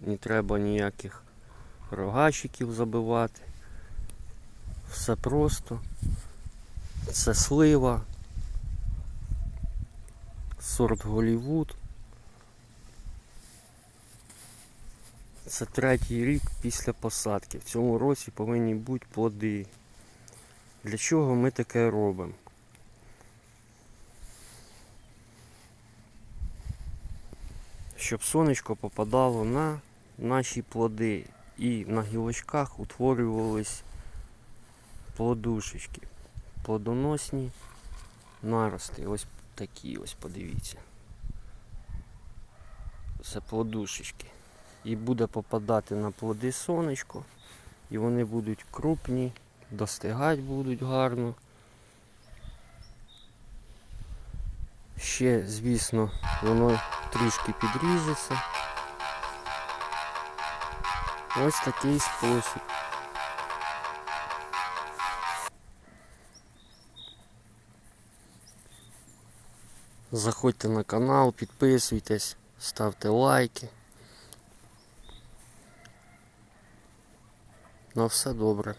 Не треба ніяких рогачиків забивати. Все просто. Це слива. Сорт Голівуд. Це третій рік після посадки. В цьому році повинні бути плоди. Для чого ми таке робимо? Щоб сонечко попадало на наші плоди і на гілочках утворювались плодушечки. Плодоносні нарости. Ось такі ось, подивіться. Це плодушечки. І буде попадати на плоди сонечко. І вони будуть крупні, достигати будуть гарно. Ще, звісно, воно трішки підріжеться. Ось такий спосіб. Заходьте на канал, підписуйтесь, ставте лайки. На все добре.